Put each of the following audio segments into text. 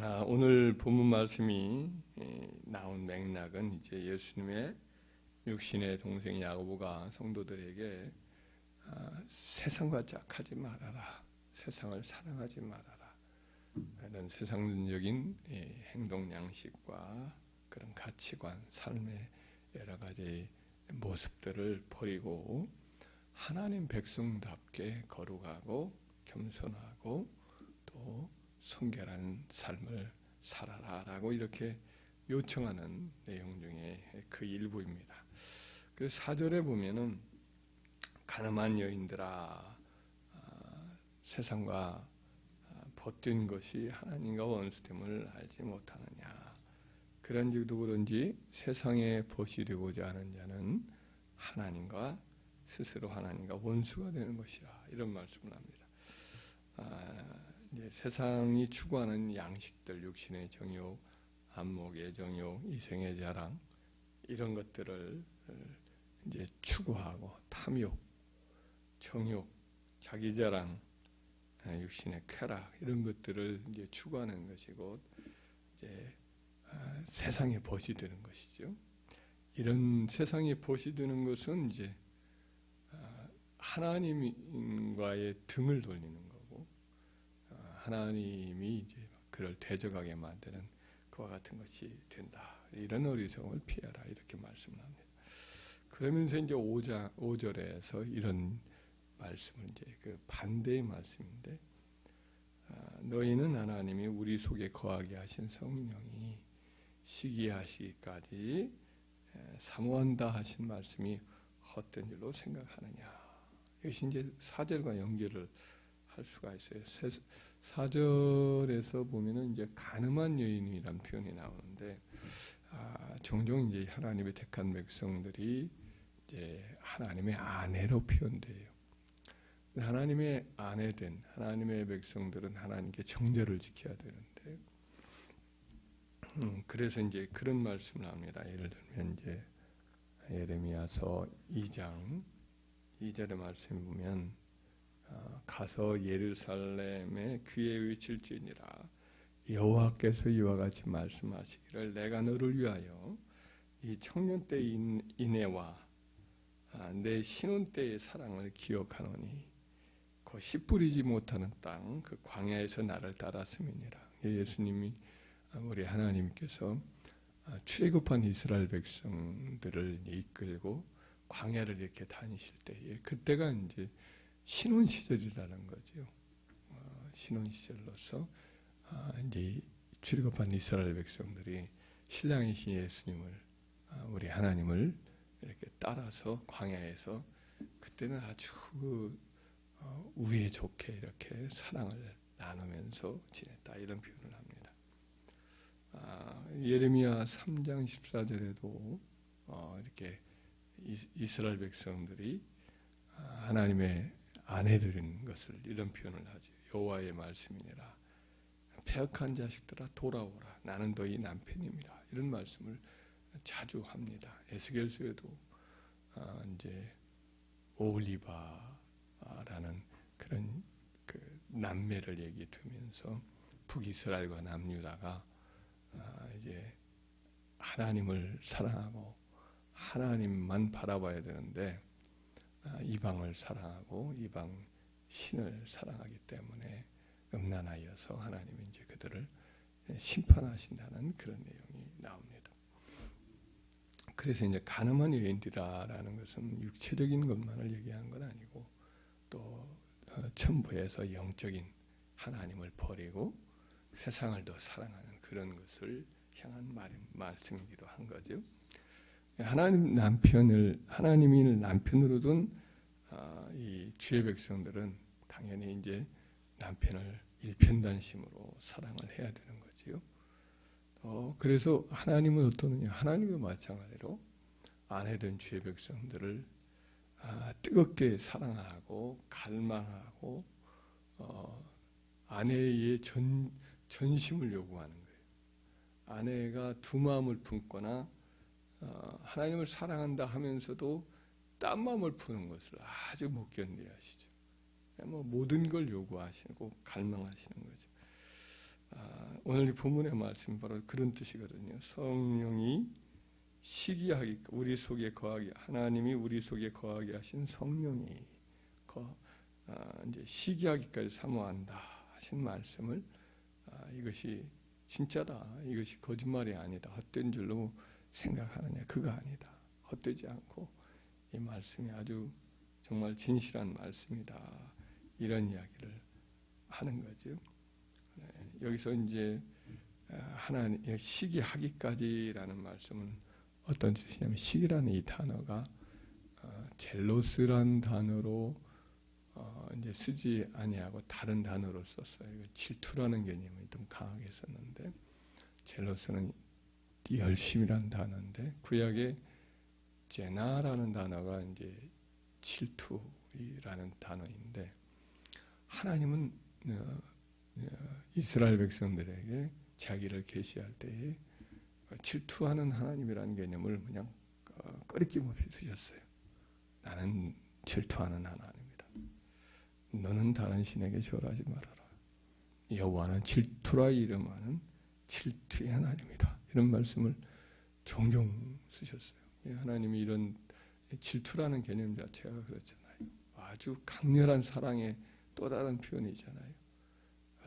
아, 오늘 본문 말씀이 예, 나온 맥락은 이제 예수님의 육신의 동생 야고보가 성도들에게 아, 세상과 짝하지 말아라, 세상을 사랑하지 말아라. 이런 세상적인 예, 행동 양식과 그런 가치관, 삶의 여러 가지 모습들을 버리고 하나님 백성답게 거룩하고 겸손하고 또 성결한 삶을 살아라라고 이렇게 요청하는 내용 중에 그 일부입니다. 그 사절에 보면은 가늠한 여인들아 아, 세상과 벗된 것이 하나님과 원수됨을 알지 못하느냐. 그런즉 누구든지 세상에 벗이 되고자 하는 자는 하나님과 스스로 하나님과 원수가 되는 것이라 이런 말씀을 합니다. 아, 세상이 추구하는 양식들, 육신의 정욕, 안목의 정욕, 이생의 자랑 이런 것들을 이제 추구하고 탐욕, 정욕, 자기 자랑, 아, 육신의 쾌락 이런 것들을 이제 추구하는 것이고 이제 아, 세상에 벗이 되는 것이죠. 이런 세상에 벗이 되는 것은 이제 아, 하나님과의 등을 돌리는 거고 하나님이 이제 그를 대적하게 만드는 그와 같은 것이 된다. 이런 어리석음을 피하라 이렇게 말씀합니다. 그러면서 이제 5장 5절에서 이런 말씀은 이제 그 반대의 말씀인데 너희는 하나님이 우리 속에 거하게 하신 성령이 시기하시기까지 사모한다 하신 말씀이 헛된 일로 생각하느냐. 이것이 이제 사절과 연결을 할 수가 있어요. 사절에서 보면은 이제 가늠한 여인이란 표현이 나오는데 아, 종종 이제 하나님의 택한 백성들이 이제 하나님의 아내로 표현돼요. 하나님의 아내된 하나님의 백성들은 하나님께 정죄를 지켜야 되는데, 음, 그래서 이제 그런 말씀을 합니다. 예를 들면 이제 예레미야서 2장 2절의 말씀 보면 어, 가서 예루살렘에 귀에 외칠지니라. 여호와께서 이와 같이 말씀하시기를 내가 너를 위하여 이 청년 때 인애와 아, 내 신혼 때의 사랑을 기억하노니 그 씨 뿌리지 못하는 땅 그 광야에서 나를 따랐음이니라. 예수님이 아, 우리 하나님께서 아, 출애굽한 이스라엘 백성들을 이끌고 광야를 이렇게 다니실 때에 그때가 이제 신혼 시절이라는 거죠. 어, 신혼 시절로서 아, 이제 출애굽한 이스라엘 백성들이 신랑이신 예수님을 아, 우리 하나님을 이렇게 따라서 광야에서 그때는 아주 어, 우애 좋게 이렇게 사랑을 나누면서 지냈다 이런 표현을 합니다. 아, 예레미야 3장 14절에도 어, 이렇게 이스라엘 백성들이 하나님의 아내들인 것을 이런 표현을 하죠. 여호와의 말씀이니라. 폐역한 자식들아 돌아오라. 나는 너희 남편입니다. 이런 말씀을 자주 합니다. 에스겔서에도 아, 이제 오리바라는 그런 그 남매를 얘기 두면서 북이스라엘과 남유다가 아, 이제 하나님을 사랑하고 하나님만 바라봐야 되는데 아, 이방을 사랑하고 이방 신을 사랑하기 때문에 음란하여서 하나님이 이제 그들을 심판하신다는 그런 내용이 나옵니다. 그래서 이제 가늠한 여인들이라는 것은 육체적인 것만을 얘기하는 건 아니고 또 천부에서 어, 영적인 하나님을 버리고 세상을 더 사랑하는 그런 것을 향한 말, 말씀이기도 한 거죠. 하나님 남편을 하나님이 남편으로 둔이 아, 주의 백성들은 당연히 이제 남편을 일편단심으로 사랑을 해야 되는 거지요. 어, 그래서 하나님은 어떠느냐? 하나님도 마찬가지로 아내된 주의 백성들을 아, 뜨겁게 사랑하고 갈망하고 어, 아내의 전 전심을 요구하는 거예요. 아내가 두 마음을 품거나 어, 하나님을 사랑한다 하면서도 딴 마음을 푸는 것을 아주 못 견디하시죠. 뭐 모든 걸 요구하시고 갈망하시는 거죠. 아, 오늘 이 본문의 말씀 바로 그런 뜻이거든요. 성령이 시기하기 우리 속에 거하게 하나님이 우리 속에 거하게 하신 성령이 거, 아, 이제 시기하기까지 사모한다 하신 말씀을 아, 이것이 진짜다 이것이 거짓말이 아니다 헛된 줄로 생각하느냐 그거 아니다 헛되지 않고 이 말씀이 아주 정말 진실한 말씀이다 이런 이야기를 하는 거죠. 네, 여기서 이제 하나님 시기하기까지라는 말씀은 어떤 뜻이냐면 시기라는 이 단어가 어, 젤로스란 단어로 어, 이제 쓰지 아니하고 다른 단어로 썼어요. 질투라는 개념이 좀 강하게 썼는데 젤로스는 열심이라는 단어인데 구약에 제나라는 단어가 이제 질투라는 단어인데 하나님은 어, 이스라엘 백성들에게 자기를 계시할 때에 질투하는 하나님이라는 개념을 그냥 꺼리낌 없이 쓰셨어요. 나는 질투하는 하나님이다. 너는 다른 신에게 절하지 말아라. 여호와는 질투라 이름하는 질투의 하나님이다. 이런 말씀을 종종 쓰셨어요. 하나님이 이런 질투라는 개념 자체가 그렇잖아요. 아주 강렬한 사랑의 또 다른 표현이잖아요.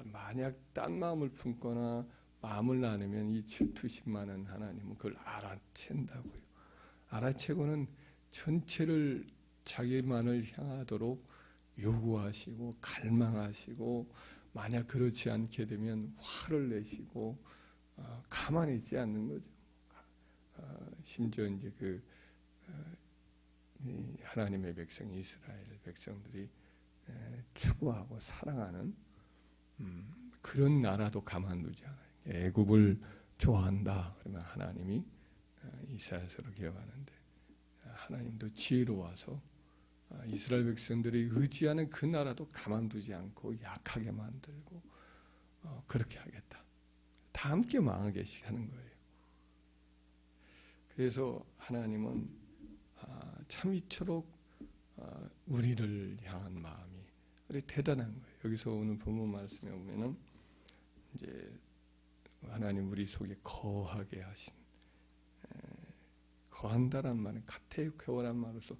만약 딴 마음을 품거나 마음을 나누면 이 질투심 많은 하나님은 그걸 알아챈다고요. 알아채고는 전체를 자기만을 향하도록 요구하시고 갈망하시고 만약 그렇지 않게 되면 화를 내시고 어, 가만히 있지 않는 거죠. 어, 심지어 이제 그 어, 하나님의 백성 이스라엘 백성들이 에, 추구하고 사랑하는 음, 그런 나라도 가만두지 않아요. 애굽을 좋아한다 그러면 하나님이 어, 이사야서로 기억하는데 하나님도 지혜로워서 어, 이스라엘 백성들이 의지하는 그 나라도 가만두지 않고 약하게 만들고 어, 그렇게 하겠다. 다 함께 망하게 하는 거예요. 그래서 하나님은 아, 참 이토록 우리를 향한 마음이 대단한 거예요. 여기서 오늘 본문 말씀에 보면은 이제 하나님 우리 속에 거하게 하신 거한다란 말은 카테케오란 말로서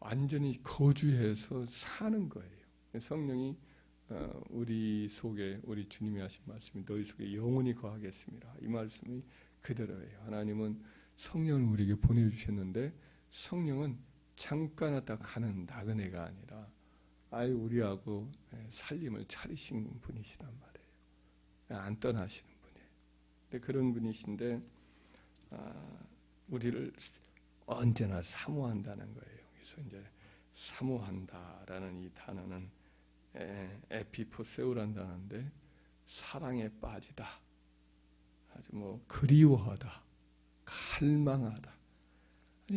완전히 거주해서 사는 거예요. 성령이 어, 우리 속에 우리 주님이 하신 말씀이 너희 속에 영원히 거하겠습니다. 이 말씀이 그대로예요. 하나님은 성령을 우리에게 보내주셨는데 성령은 잠깐 왔다 가는 나그네가 아니라 아예 우리하고 살림을 차리신 분이시란 말이에요. 안 떠나시는 분이에요. 근데 그런 분이신데 아, 우리를 언제나 사모한다는 거예요. 그래서 이제 사모한다라는 이 단어는 에피포세우란 단어인데 사랑에 빠지다, 아주 뭐 그리워하다, 갈망하다,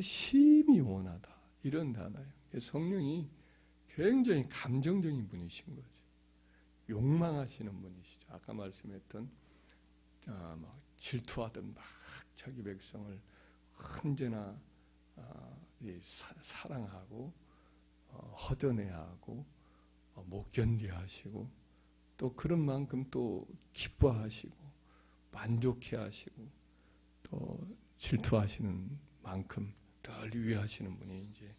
심히 원하다 이런 단어예요. 성령이 굉장히 감정적인 분이신 거죠. 욕망하시는 분이시죠. 아까 말씀했던 아, 막 질투하던 막 자기 백성을 언제나 아, 사, 랑하고 어, 허전해하고 어, 못 견디하시고 또 그런 만큼 또 기뻐하시고 만족해 하시고 또 질투하시는 만큼 덜 위하시는 분이 이제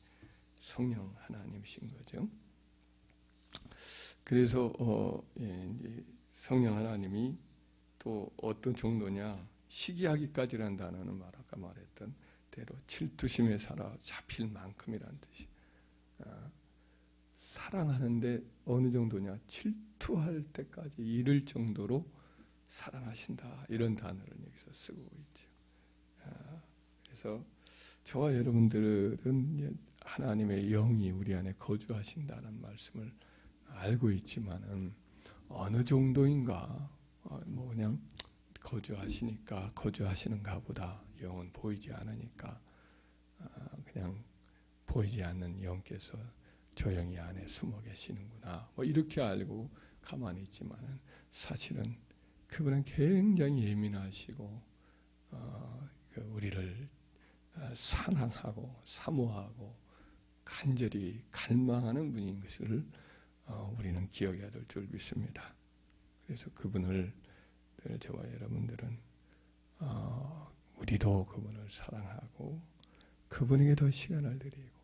성령 하나님이신 거죠. 그래서 어, 예, 성령 하나님이 또 어떤 정도냐 시기하기까지라는 단어는 아까 말했던 대로 질투심에 살아 잡힐 만큼이란 뜻이. 아, 사랑하는데 어느 정도냐? 질투할 때까지 이를 정도로 사랑하신다. 이런 단어를 여기서 쓰고 있죠. 아, 그래서 저와 여러분들은 하나님의 영이 우리 안에 거주하신다는 말씀을 알고 있지만은 어느 정도인가? 어, 뭐 그냥 거주하시니까 거주하시는가 보다. 영은 보이지 않으니까. 아, 그냥 보이지 않는 영께서 조용히 안에 숨어 계시는구나 뭐 이렇게 알고 가만히 있지만은 사실은 그분은 굉장히 예민하시고 어, 그 우리를 어, 사랑하고 사모하고 간절히 갈망하는 분인 것을 어, 우리는 기억해야 될 줄 믿습니다. 그래서 그분을 늘 저와 여러분들은 어, 우리도 그분을 사랑하고 그분에게 더 시간을 드리고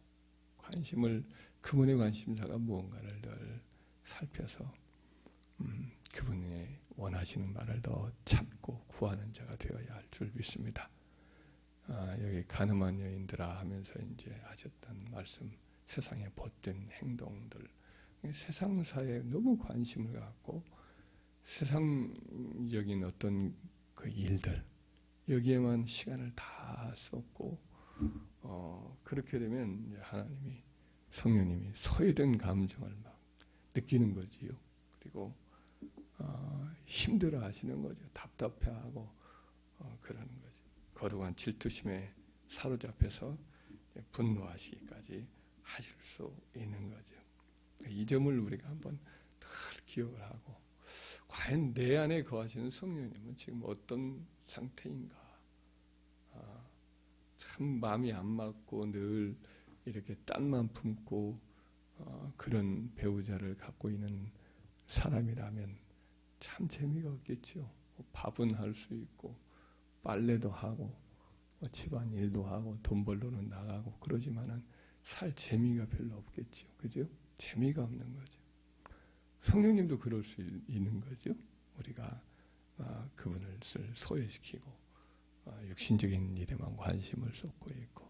관심을 그분의 관심사가 무언가를 늘 살펴서 음, 그분의 원하시는 바를 더 찾고 구하는 자가 되어야 할 줄 믿습니다. 아, 여기 가늠한 여인들아 하면서 이제 하셨던 말씀, 세상에 벗된 행동들, 세상사에 너무 관심을 갖고 세상적인 어떤 그 일들 여기에만 시간을 다 쏟고 어, 그렇게 되면 하나님이 성령님이 소외된 감정을 막 느끼는 거지요. 그리고 어, 힘들어 하시는 거죠. 답답해하고 어, 그러는 거죠. 거룩한 질투심에 사로잡혀서 분노하시기까지 하실 수 있는 거죠. 이 점을 우리가 한번 늘 기억을 하고 과연 내 안에 거하시는 성령님은 지금 어떤 상태인가? 아, 참 마음이 안 맞고 늘 이렇게 딴만 품고 어, 그런 배우자를 갖고 있는 사람이라면 참 재미가 없겠죠. 뭐 밥은 할 수 있고 빨래도 하고 뭐 집안 일도 하고 돈 벌러는 나가고 그러지만은 살 재미가 별로 없겠죠. 그죠? 재미가 없는 거죠. 성령님도 그럴 수 있- 있는 거죠. 우리가 아, 그분을 쓸 소외시키고 아, 육신적인 일에만 관심을 쏟고 있고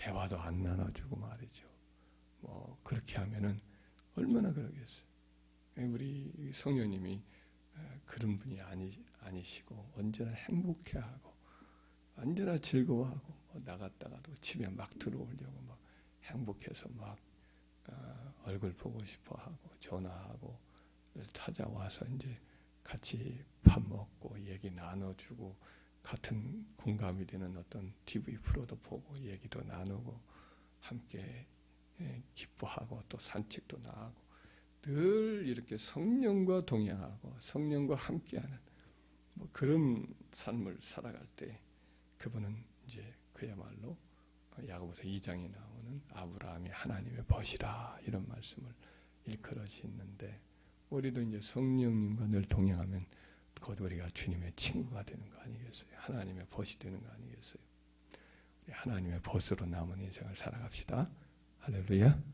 대화도 안 나눠주고 말이죠. 뭐 그렇게 하면은 얼마나 그러겠어요. 우리 성령님이 에, 그런 분이 아니 아니시고 언제나 행복해하고 언제나 즐거워하고 뭐 나갔다가도 집에 막 들어오려고 막 행복해서 막 어, 얼굴 보고 싶어하고 전화하고 찾아와서 이제 같이 밥 먹고 얘기 나눠주고 같은 공감이 되는 어떤 TV 프로도 보고 얘기도 나누고 함께 예, 기뻐하고 또 산책도 나가고 늘 이렇게 성령과 동행하고 성령과 함께하는 뭐 그런 삶을 살아갈 때 그분은 이제 그야말로 야고보서 2장에 나오는 아브라함이 하나님의 벗이라 이런 말씀을 일컬어지는데 우리도 이제 성령님과 늘 동행하면 곧 우리가 주님의 친구가 되는 거 아니겠어요? 하나님의 벗이 되는 거 아니겠어요? 하나님의 벗으로 남은 인생을 살아갑시다. 할렐루야.